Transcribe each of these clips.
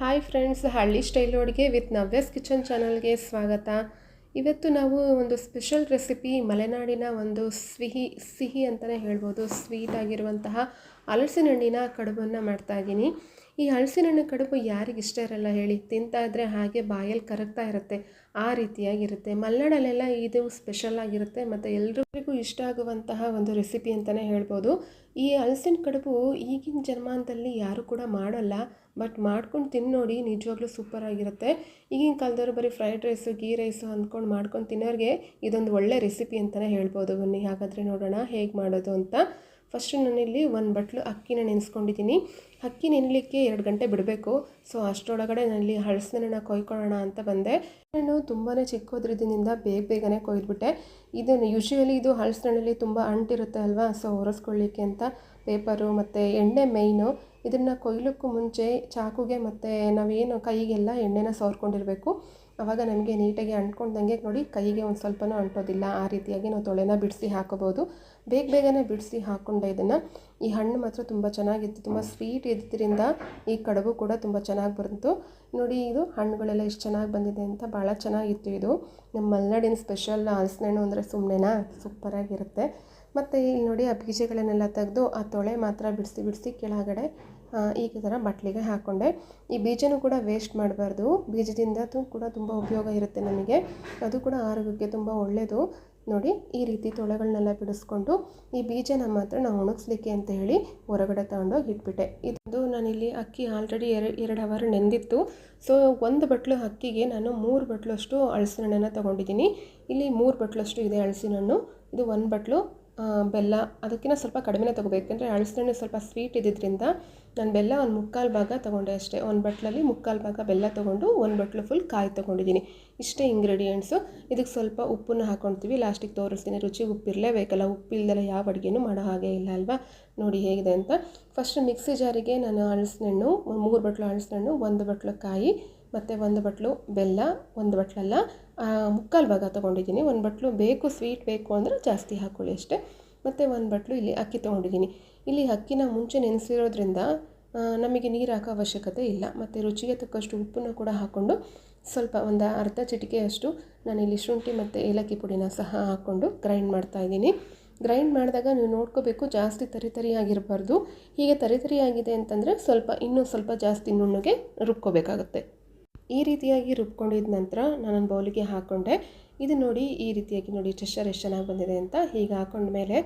Hi friends ಹಳ್ಳಿ style ಅಡುಗೆ with Navya's kitchen ಚಾನಲ್ಗೆ ಸ್ವಾಗತ. ಇವತ್ತು ನಾವು ಒಂದು ಸ್ಪೆಷಲ್ ರೆಸಿಪಿ ಮಲೆನಾಡಿನ ಒಂದು ಸಿಹಿ ಸಿಹಿ ಅಂತಲೇ ಹೇಳ್ಬೋದು. ಸ್ವೀಟ್ ಆಗಿರುವಂತಹ ಹಲಸಿನ ಹಣ್ಣಿನ ಕಡುಬನ್ನು ಮಾಡ್ತಾ ಇದ್ದೀನಿ. ಈ ಹಲಸಿನ ಹಣ್ಣು ಕಡುಬು ಯಾರಿಗೆ ಇಷ್ಟ ಇರಲ್ಲ ಹೇಳಿ ತಿಂತಾ ಇದ್ದರೆ ಹಾಗೆ ಬಾಯಲ್ಲಿ ಕರಗ್ತಾ ಇರುತ್ತೆ, ಆ ರೀತಿಯಾಗಿರುತ್ತೆ. ಮಲೆನಾಡಲ್ಲೆಲ್ಲ ಇದು ಸ್ಪೆಷಲ್ ಆಗಿರುತ್ತೆ. ಮತ್ತು ಎಲ್ರಿಗೂ ಇಷ್ಟ ಆಗುವಂತಹ ಒಂದು ರೆಸಿಪಿ ಅಂತಲೇ ಹೇಳ್ಬೋದು. ಈ ಹಲಸಿನ ಕಡುಬು ಈಗಿನ ಜನ್ಮಾನದಲ್ಲಿ ಯಾರೂ ಕೂಡ ಮಾಡೋಲ್ಲ ಬಟ್ ಮಾಡ್ಕೊಂಡು ತಿನ್ನೋಡಿ ನೋಡಿ ನಿಜವಾಗ್ಲೂ ಸೂಪರ್ ಆಗಿರುತ್ತೆ. ಈಗಿನ ಕಾಲದವ್ರು ಬರೀ ಫ್ರೈಡ್ ರೈಸು ಗೀ ರೈಸು ಅಂದ್ಕೊಂಡು ಮಾಡ್ಕೊಂಡು ತಿನ್ನೋರಿಗೆ ಇದೊಂದು ಒಳ್ಳೆ ರೆಸಿಪಿ ಅಂತಲೇ ಹೇಳ್ಬೋದು. ಬನ್ನಿ, ಹಾಗಾದರೆ ನೋಡೋಣ ಹೇಗೆ ಮಾಡೋದು ಅಂತ. ಫಸ್ಟು ನಾನಿಲ್ಲಿ ಒಂದು ಬಟ್ಲು ಅಕ್ಕಿನ ನೆನೆಸ್ಕೊಂಡಿದ್ದೀನಿ. ಅಕ್ಕಿ ನೆನಲಿಕ್ಕೆ ಎರಡು ಗಂಟೆ ಬಿಡಬೇಕು. ಸೊ ಅಷ್ಟರೊಳಗಡೆ ನಾನಿಲ್ಲಿ ಹಳಸಿನ ಕೊಯ್ಕೊಳ್ಳೋಣ ಅಂತ ಬಂದೆ. ನಾನು ತುಂಬಾ ಚಿಕ್ಕೋದ್ರಿಂದ ಬೇಗ ಬೇಗನೆ ಕೊಯ್ದುಬಿಟ್ಟೆ. ಇದನ್ನು ಯೂಶ್ವಲಿ ಇದು ಹಳಸಿನಲ್ಲಿ ತುಂಬ ಅಂಟಿರುತ್ತೆ ಅಲ್ವಾ? ಸೊ ಒರೆಸ್ಕೊಳ್ಳಿಕ್ಕೆ ಅಂತ ಪೇಪರು ಮತ್ತು ಎಣ್ಣೆ ಮೇಯ್ನು ಇದನ್ನು ಕೊಯ್ಲಕ್ಕೂ ಮುಂಚೆ ಚಾಕುಗೆ ಮತ್ತು ನಾವೇನು ಕೈಗೆಲ್ಲ ಎಣ್ಣೆನ ಸವರ್ಕೊಂಡಿರಬೇಕು ಆವಾಗ ನಮಗೆ ನೀಟಾಗಿ ಅಂಟ್ಕೊಂಡಂಗೆ ನೋಡಿ ಕೈಗೆ ಒಂದು ಸ್ವಲ್ಪನೂ ಅಂಟೋದಿಲ್ಲ. ಆ ರೀತಿಯಾಗಿ ನಾವು ತೊಳೆನ ಬಿಡಿಸಿ ಹಾಕೋಬೋದು ಬೇಗ ಬೇಗನೆ ಬಿಡಿಸಿ ಹಾಕ್ಕೊಂಡೆ ಇದನ್ನು. ಈ ಹಣ್ಣು ಮಾತ್ರ ತುಂಬ ಚೆನ್ನಾಗಿತ್ತು. ತುಂಬ ಸ್ವೀಟ್ ಇದ್ದರಿಂದ ಈ ಕಡುಬು ಕೂಡ ತುಂಬ ಚೆನ್ನಾಗಿ ಬಂತು. ನೋಡಿ ಇದು ಹಣ್ಣುಗಳೆಲ್ಲ ಎಷ್ಟು ಚೆನ್ನಾಗಿ ಬಂದಿದೆ ಅಂತ ಭಾಳ ಚೆನ್ನಾಗಿತ್ತು ಇದು. ನಮ್ಮ ಮಲೆನಾಡಿನ ಸ್ಪೆಷಲ್ ಹಲಸಿನ ಹಣ್ಣು ಅಂದರೆ ಸುಮ್ಮನೆನಾ ಸೂಪರಾಗಿರುತ್ತೆ ಮತ್ತು ಇಲ್ಲಿ ನೋಡಿ ಆ ಬೀಜಗಳನ್ನೆಲ್ಲ ತೆಗೆದು ಆ ತೊಳೆ ಮಾತ್ರ ಬಿಡಿಸಿ ಬಿಡಿಸಿ ಕೆಳಗಡೆ ಈ ಥರ ಬಟ್ಲಿಗೆ ಹಾಕ್ಕೊಂಡೆ ಈ ಬೀಜನೂ ಕೂಡ ವೇಸ್ಟ್ ಮಾಡಬಾರ್ದು. ಬೀಜದಿಂದ ಕೂಡ ತುಂಬ ಉಪಯೋಗ ಇರುತ್ತೆ ನಮಗೆ. ಅದು ಕೂಡ ಆರೋಗ್ಯಕ್ಕೆ ತುಂಬ ಒಳ್ಳೆಯದು ನೋಡಿ, ಈ ರೀತಿ ತೊಳೆಗಳನ್ನೆಲ್ಲ ಬಿಡಿಸ್ಕೊಂಡು ಈ ಬೀಜನ ಮಾತ್ರ ನಾವು ಒಣಗಿಸ್ಲಿಕ್ಕೆ ಅಂತ ಹೇಳಿ ಹೊರಗಡೆ ತಗೊಂಡೋಗಿ ಇಟ್ಬಿಟ್ಟೆ. ಇದು ನಾನಿಲ್ಲಿ ಅಕ್ಕಿ ಆಲ್ರೆಡಿ ಎರಡು ಎರಡು ಅವರ್ ನೆಂದಿತ್ತು. ಸೊ ಒಂದು ಬಟ್ಲು ಅಕ್ಕಿಗೆ ನಾನು ಮೂರು ಬಟ್ಲಷ್ಟು ಅಳಸಿನ ಹಣ್ಣನ್ನು ತೊಗೊಂಡಿದ್ದೀನಿ. ಇಲ್ಲಿ ಮೂರು ಬಟ್ಲಷ್ಟು ಇದೆ ಅಳಸಿನ ಹಣ್ಣು ಇದು ಒಂದು ಬಟ್ಲು. ಬೆಲ್ಲ ಅದಕ್ಕಿಂತ ಸ್ವಲ್ಪ ಕಡಿಮೆನೇ ತೊಗೋಬೇಕು. ಅಂದರೆ ಹಣ್ಣು ಸ್ವಲ್ಪ ಸ್ವೀಟ್ ಇದ್ದಿದ್ದರಿಂದ ನಾನು ಬೆಲ್ಲ ಒಂದು ಮುಕ್ಕಾಲು ಭಾಗ ತೊಗೊಂಡೆ ಅಷ್ಟೇ. ಒಂದು ಬಟ್ಲಲ್ಲಿ ಮುಕ್ಕಾಲು ಭಾಗ ಬೆಲ್ಲ ತೊಗೊಂಡು ಒಂದು ಬಟ್ಲು ಫುಲ್ ಕಾಯಿ ತೊಗೊಂಡಿದ್ದೀನಿ. ಇಷ್ಟೇ ಇಂಗ್ರೀಡಿಯೆಂಟ್ಸು ಇದಕ್ಕೆ ಸ್ವಲ್ಪ ಉಪ್ಪನ್ನು ಹಾಕ್ಕೊಳ್ತೀವಿ ಲಾಸ್ಟಿಗೆ ತೋರಿಸ್ತೀನಿ. ರುಚಿ ಉಪ್ಪಿರಲೇಬೇಕಲ್ಲ. ಉಪ್ಪಿಲ್ದೆಲ್ಲ ಯಾವ ಅಡುಗೆನೂ ಮಾಡೋ ಹಾಗೆ ಇಲ್ಲ ಅಲ್ವಾ? ನೋಡಿ ಹೇಗಿದೆ ಅಂತ. ಫಸ್ಟ್ ಮಿಕ್ಸಿ ಜಾರಿಗೆ ನಾನು ಹಣ್ಣು ಮೂರು ಬಟ್ಲು ಹಣ್ಣು ಒಂದು ಬಟ್ಲು ಕಾಯಿ, ಮತ್ತು ಒಂದು ಬಟ್ಲು ಬೆಲ್ಲ, ಒಂದು ಬಟ್ಲಲ್ಲ ಮುಕ್ಕಾಲು ಭಾಗ ತೊಗೊಂಡಿದ್ದೀನಿ. ಒಂದು ಬಟ್ಲು ಬೇಕು ಸ್ವೀಟ್ ಬೇಕು ಅಂದರೆ ಜಾಸ್ತಿ ಹಾಕ್ಕೊಳ್ಳಿ ಅಷ್ಟೇ. ಮತ್ತು ಒಂದು ಬಟ್ಲು ಇಲ್ಲಿ ಅಕ್ಕಿ ತೊಗೊಂಡಿದ್ದೀನಿ. ಇಲ್ಲಿ ಅಕ್ಕಿನ ಮುಂಚೆ ನೆನೆಸಿರೋದ್ರಿಂದ ನಮಗೆ ನೀರು ಹಾಕೋ ಅವಶ್ಯಕತೆ ಇಲ್ಲ. ಮತ್ತು ರುಚಿಗೆ ತಕ್ಕಷ್ಟು ಉಪ್ಪನ್ನು ಕೂಡ ಹಾಕ್ಕೊಂಡು ಸ್ವಲ್ಪ ಒಂದು ಅರ್ಧ ಚಿಟಿಕೆಯಷ್ಟು ನಾನಿಲ್ಲಿ ಶುಂಠಿ ಮತ್ತು ಏಲಕ್ಕಿ ಪುಡಿನ ಸಹ ಹಾಕ್ಕೊಂಡು ಗ್ರೈಂಡ್ ಮಾಡ್ತಾಯಿದ್ದೀನಿ ಗ್ರೈಂಡ್ ಮಾಡಿದಾಗ ನೀವು ನೋಡ್ಕೋಬೇಕು, ಜಾಸ್ತಿ ತರಿ ತರಿಯಾಗಿರಬಾರ್ದು ಹೀಗೆ ತರಿ ತರಿಯಾಗಿದೆ ಅಂತಂದರೆ ಸ್ವಲ್ಪ, ಇನ್ನೂ ಸ್ವಲ್ಪ ಜಾಸ್ತಿ ನುಣ್ಣಗೆ ರುಬ್ಕೋಬೇಕಾಗುತ್ತೆ. ಈ ರೀತಿಯಾಗಿ ರುಬ್ಕೊಂಡಿದ ನಂತರ ನಾನು ಬೌಲಿಗೆ ಹಾಕ್ಕೊಂಡೆ ಇದು ನೋಡಿ ಈ ರೀತಿಯಾಗಿ ನೋಡಿ ಟೆಸ್ಟರ್ ಎಷ್ಟು ಚೆನ್ನಾಗಿ ಬಂದಿದೆ ಅಂತ ಹೀಗೆ ಹಾಕೊಂಡ್ಮೇಲೆ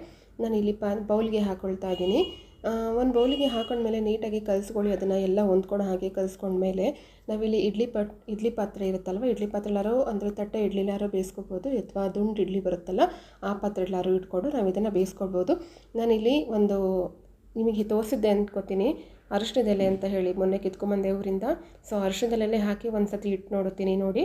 ನಾನು ಇಲ್ಲಿ ಪಾ ಬೌಲ್ಗೆ ಹಾಕ್ಕೊಳ್ತಾ ಇದ್ದೀನಿ. ಒಂದು ಬೌಲಿಗೆ ಹಾಕೊಂಡ್ಮೇಲೆ ನೀಟಾಗಿ ಕಲಿಸ್ಕೊಳ್ಳಿ, ಅದನ್ನು ಎಲ್ಲ ಹೊಂದ್ಕೊಂಡು ಹಾಗೆ ಕಲಿಸ್ಕೊಂಡ್ಮೇಲೆ ನಾವಿಲ್ಲಿ ಇಡ್ಲಿ ಪಟ್, ಇಡ್ಲಿ ಪಾತ್ರೆ ಇರುತ್ತಲ್ವ, ಇಡ್ಲಿ ಪಾತ್ರೆಲಾರೋ ಅಂದರೆ ತಟ್ಟೆ ಇಡ್ಲಿಲಾರೋ ಬೇಯಿಸ್ಕೋಬೋದು, ಅಥವಾ ದುಂಡು ಇಡ್ಲಿ ಬರುತ್ತಲ್ಲ, ಆ ಪಾತ್ರೆಲಾರೋ ಇಟ್ಕೊಂಡು ನಾವು ಇದನ್ನು ಬೇಯಿಸ್ಕೊಳ್ಬೋದು. ನಾನಿಲ್ಲಿ ಒಂದು ನಿಮಗೆ ತೋರಿಸಿದ್ದೆ ಅಂದ್ಕೋತೀನಿ ಅರಶಿನದೆಲೆ ಅಂತ ಹೇಳಿ ಮೊನ್ನೆ ಕಿತ್ಕೊಂಬಂದೆ ಊರಿಂದ. ಸೊ ಅರಿಶಿಣದೆಲೆ ಹಾಕಿ ಒಂದು ಸತಿ ಇಟ್ಟು ನೋಡುತ್ತೀನಿ ನೋಡಿ.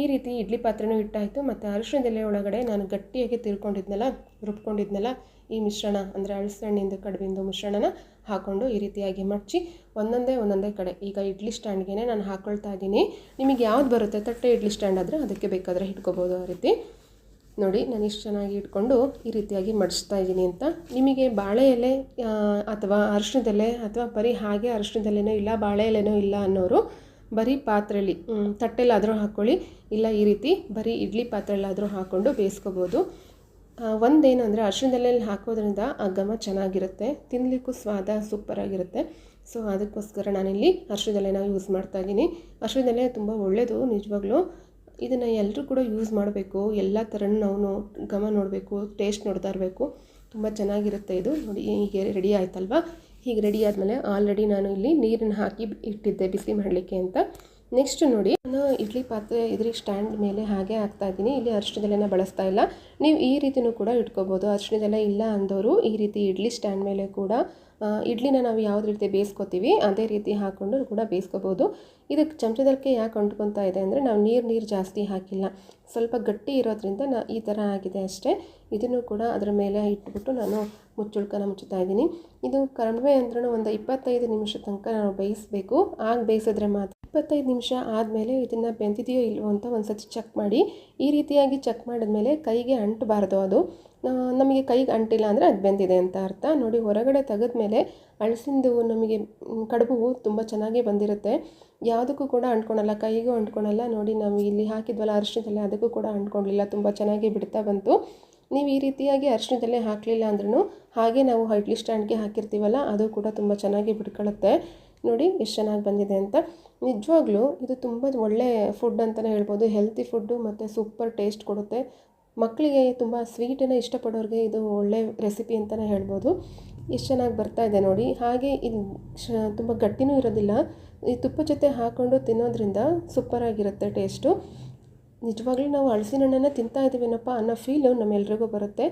ಈ ರೀತಿ ಇಡ್ಲಿ ಪಾತ್ರೆನೂ ಇಟ್ಟಾಯಿತು ಮತ್ತು ಅರಿಶಿಣದೆಲೆ ಒಳಗಡೆ ನಾನು ಗಟ್ಟಿಯಾಗಿ ತಿರ್ಕೊಂಡಿದ್ನಲ್ಲ, ರುಬ್ಕೊಂಡಿದ್ನಲ್ಲ, ಈ ಮಿಶ್ರಣ ಅಂದರೆ ಅಳಸಣ್ಣಿಂದ ಕಡುಬಿಂದು ಮಿಶ್ರಣನ ಹಾಕ್ಕೊಂಡು ಈ ರೀತಿಯಾಗಿ ಮಡಚಿ ಒಂದೊಂದೇ ಒಂದೊಂದೇ ಕಡೆ, ಈಗ ಇಡ್ಲಿ ಸ್ಟ್ಯಾಂಡ್ಗೆ ನಾನು ಹಾಕ್ಕೊಳ್ತಾ ಇದ್ದೀನಿ. ನಿಮಗೆ ಯಾವ್ದು ಬರುತ್ತೆ, ತಟ್ಟೆ ಇಡ್ಲಿ ಸ್ಟ್ಯಾಂಡ್ ಆದರೆ ಅದಕ್ಕೆ ಬೇಕಾದರೆ ಇಟ್ಕೋಬೋದು ಆ ರೀತಿ. ನೋಡಿ, ನಾನು ಇಷ್ಟು ಚೆನ್ನಾಗಿ ಇಟ್ಕೊಂಡು ಈ ರೀತಿಯಾಗಿ ಮಡಿಸ್ತಾ ಇದ್ದೀನಿ ಅಂತ. ನಿಮಗೆ ಬಾಳೆ ಎಲೆ ಅಥವಾ ಅರಿಶಿಣದೆಲೆ ಅಥವಾ ಬರೀ ಹಾಗೆ ಅರಿಶಿಣದೆಲೆನೋ ಇಲ್ಲ, ಬಾಳೆ ಎಲೆನೋ ಇಲ್ಲ ಅನ್ನೋರು ಬರೀ ಪಾತ್ರೆಯಲ್ಲಿ ತಟ್ಟೆಲಾದರೂ ಹಾಕ್ಕೊಳ್ಳಿ ಇಲ್ಲ, ಈ ರೀತಿ ಬರೀ ಇಡ್ಲಿ ಪಾತ್ರೆಯಲ್ಲಾದರೂ ಹಾಕ್ಕೊಂಡು ಬೇಯಿಸ್ಕೋಬೋದು. ಒಂದೇನು ಅಂದರೆ ಹಾಕೋದ್ರಿಂದ ಆ ಘಮ ಚೆನ್ನಾಗಿರುತ್ತೆ. ತಿನ್ನಲಿಕ್ಕೂ ಸ್ವಾದ ಸೂಪರಾಗಿರುತ್ತೆ. ಸೊ, ಅದಕ್ಕೋಸ್ಕರ ನಾನಿಲ್ಲಿ ಅರಿಶಿಣದೆಲೆನ ಯೂಸ್ ಮಾಡ್ತಾ ಇದ್ದೀನಿ. ಅರ್ಶಿನದಲ್ಲೇ ತುಂಬ ಒಳ್ಳೆಯದು ನಿಜವಾಗ್ಲೂ. ಇದನ್ನು ಎಲ್ಲರೂ ಕೂಡ ಯೂಸ್ ಮಾಡಬೇಕು. ಎಲ್ಲ ಥರನೂ ನಾವು ಘಮ ನೋಡಬೇಕು, ಟೇಸ್ಟ್ ನೋಡ್ತಾ ಇರಬೇಕು. ತುಂಬ ಚೆನ್ನಾಗಿರುತ್ತೆ ಇದು. ನೋಡಿ ಹೀಗೆ ರೆಡಿ ಆಯ್ತಲ್ವ? ಹೀಗೆ ರೆಡಿ ಆದಮೇಲೆ ಆಲ್ರೆಡಿ ನಾನು ಇಲ್ಲಿ ನೀರನ್ನು ಹಾಕಿ ಇಟ್ಟಿದ್ದೆ ಬಿಸಿ ಮಾಡಲಿಕ್ಕೆ ಅಂತ. ನೆಕ್ಸ್ಟ್ ನೋಡಿ, ನಾನು ಇಡ್ಲಿ ಪಾತ್ರೆ ಇದ್ರಿಗೆ ಸ್ಟ್ಯಾಂಡ್ ಮೇಲೆ ಹಾಗೆ ಹಾಕ್ತಾ ಇದ್ದೀನಿ. ಇಲ್ಲಿ ಅರಿಶಿಣದೆಲೆನ ಬಳಸ್ತಾ ಇಲ್ಲ. ನೀವು ಈ ರೀತಿಯೂ ಕೂಡ ಇಟ್ಕೋಬೋದು. ಅರಿಶಿಣದೆಲೆ ಇಲ್ಲ ಅಂದವರು ಈ ರೀತಿ ಇಡ್ಲಿ ಸ್ಟ್ಯಾಂಡ್ ಮೇಲೆ ಕೂಡ ಇಡ್ಲಿನ ನಾವು ಯಾವ್ದು ರೀತಿ ಬೇಯಿಸ್ಕೊತೀವಿ, ಅದೇ ರೀತಿ ಹಾಕ್ಕೊಂಡು ಕೂಡ ಬೇಯಿಸ್ಕೋಬೋದು. ಇದಕ್ಕೆ ಚಮಚದಕ್ಕೆ ಯಾಕೆ ಅಂಟ್ಕೊತಾ ಇದೆ ಅಂದರೆ, ನಾವು ನೀರು ನೀರು ಜಾಸ್ತಿ ಹಾಕಿಲ್ಲ. ಸ್ವಲ್ಪ ಗಟ್ಟಿ ಇರೋದ್ರಿಂದ ನಾ, ಈ ಥರ ಆಗಿದೆ ಅಷ್ಟೇ. ಇದನ್ನು ಕೂಡ ಅದರ ಮೇಲೆ ಇಟ್ಬಿಟ್ಟು ನಾನು ಮುಚ್ಚುಳ್ಕನ ಮುಚ್ಚುತ್ತಾ ಇದ್ದೀನಿ. ಇದು ಕಡಿಮೆ ಅಂದ್ರೂ ಒಂದು ಇಪ್ಪತ್ತೈದು ನಿಮಿಷ ತನಕ ನಾವು ಬೇಯಿಸಬೇಕು. ಆಗ ಬೇಯಿಸಿದ್ರೆ ಮಾತ್ರ ಇಪ್ಪತ್ತೈದು ನಿಮಿಷ ಆದಮೇಲೆ ಇದನ್ನು ಬೆಂದಿದೆಯೋ ಇಲ್ವೋ ಅಂತ ಒಂದು ಸತಿ ಚೆಕ್ ಮಾಡಿ. ಈ ರೀತಿಯಾಗಿ ಚೆಕ್ ಮಾಡಿದ್ಮೇಲೆ ಕೈಗೆ ಅಂಟಬಾರ್ದು ಅದು. ನಮಗೆ ಕೈಗೆ ಅಂಟಿಲ್ಲ ಅಂದರೆ ಅದು ಬೆಂದಿದೆ ಅಂತ ಅರ್ಥ. ನೋಡಿ, ಹೊರಗಡೆ ತೆಗೆದ್ಮೇಲೆ ಅಳಸಿಂದು ನಮಗೆ ಕಡುಬು ತುಂಬ ಚೆನ್ನಾಗಿ ಬಂದಿರುತ್ತೆ. ಯಾವುದಕ್ಕೂ ಕೂಡ ಅಂಟ್ಕೊಳಲ್ಲ, ಕೈಗೂ ಅಂಟ್ಕೊಳಲ್ಲ. ನೋಡಿ, ನಾವು ಇಲ್ಲಿ ಹಾಕಿದ್ವಲ್ಲ ಅರಿಶಿಣದಲ್ಲಿ, ಅದಕ್ಕೂ ಕೂಡ ಅಂಟ್ಕೊಳ್ಳಿಲ್ಲ ತುಂಬ ಚೆನ್ನಾಗಿ ಬಿಡ್ತಾ ಬಂತು. ನೀವು ಈ ರೀತಿಯಾಗಿ ಅರಿಶಿನದಲ್ಲೇ ಹಾಕಲಿಲ್ಲ ಅಂದ್ರೂ ಹಾಗೆ ನಾವು ಇಡ್ಲಿ ಸ್ಟ್ಯಾಂಡ್ಗೆ ಹಾಕಿರ್ತೀವಲ್ಲ, ಅದು ಕೂಡ ತುಂಬ ಚೆನ್ನಾಗಿ ಬಿಡ್ಕೊಳ್ಳುತ್ತೆ ನೋಡಿ ಎಷ್ಟು ಚೆನ್ನಾಗಿ ಬಂದಿದೆ ಅಂತ. ನಿಜವಾಗ್ಲೂ ಇದು ತುಂಬ ಒಳ್ಳೆ ಫುಡ್ ಅಂತಲೇ ಹೇಳ್ಬೋದು. ಹೆಲ್ತಿ ಫುಡ್ಡು ಮತ್ತು ಸೂಪರ್ ಟೇಸ್ಟ್ ಕೊಡುತ್ತೆ. ಮಕ್ಕಳಿಗೆ ತುಂಬ ಸ್ವೀಟನ್ನು ಇಷ್ಟಪಡೋರಿಗೆ ಇದು ಒಳ್ಳೆ ರೆಸಿಪಿ ಅಂತಲೇ ಹೇಳ್ಬೋದು. ಎಷ್ಟು ಚೆನ್ನಾಗಿ ಬರ್ತಾ ಇದೆ ನೋಡಿ. ಹಾಗೆ ಇದು ಶ ತುಂಬ ಗಟ್ಟಿನೂ ಇರೋದಿಲ್ಲ. ಈ ತುಪ್ಪ ಜೊತೆ ಹಾಕ್ಕೊಂಡು ತಿನ್ನೋದ್ರಿಂದ ಸೂಪರಾಗಿರುತ್ತೆ ಟೇಸ್ಟು ನಿಜವಾಗ್ಲೂ ನಾವು ಹಣ್ಣನ್ನು ತಿಂತಾ ಇದ್ದೀವೇನಪ್ಪ ಅನ್ನೋ ಫೀಲು ನಮ್ಮೆಲ್ರಿಗೂ ಬರುತ್ತೆ.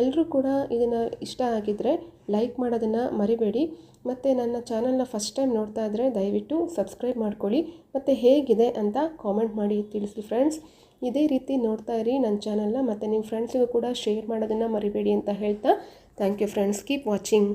ಎಲ್ಲರೂ ಕೂಡ ಇದನ್ನು ಇಷ್ಟ ಆಗಿದ್ದರೆ ಲೈಕ್ ಮಾಡೋದನ್ನು ಮರಿಬೇಡಿ. ಮತ್ತು ನನ್ನ ಚಾನಲ್ನ ಫಸ್ಟ್ ಟೈಮ್ ನೋಡ್ತಾ ಇದ್ದರೆ ದಯವಿಟ್ಟು ಸಬ್ಸ್ಕ್ರೈಬ್ ಮಾಡ್ಕೊಳ್ಳಿ. ಮತ್ತು ಹೇಗಿದೆ ಅಂತ ಕಾಮೆಂಟ್ ಮಾಡಿ ತಿಳಿಸಿ ಫ್ರೆಂಡ್ಸ್ ಇದೇ ರೀತಿ ನೋಡ್ತಾ ಇರಿ ನನ್ನ ಚಾನಲ್ನ ಮತ್ತು ನಿಮ್ಮ ಫ್ರೆಂಡ್ಸಿಗೂ ಕೂಡ ಶೇರ್ ಮಾಡೋದನ್ನು ಮರಿಬೇಡಿ ಅಂತ ಹೇಳ್ತಾ. Thank you friends keep watching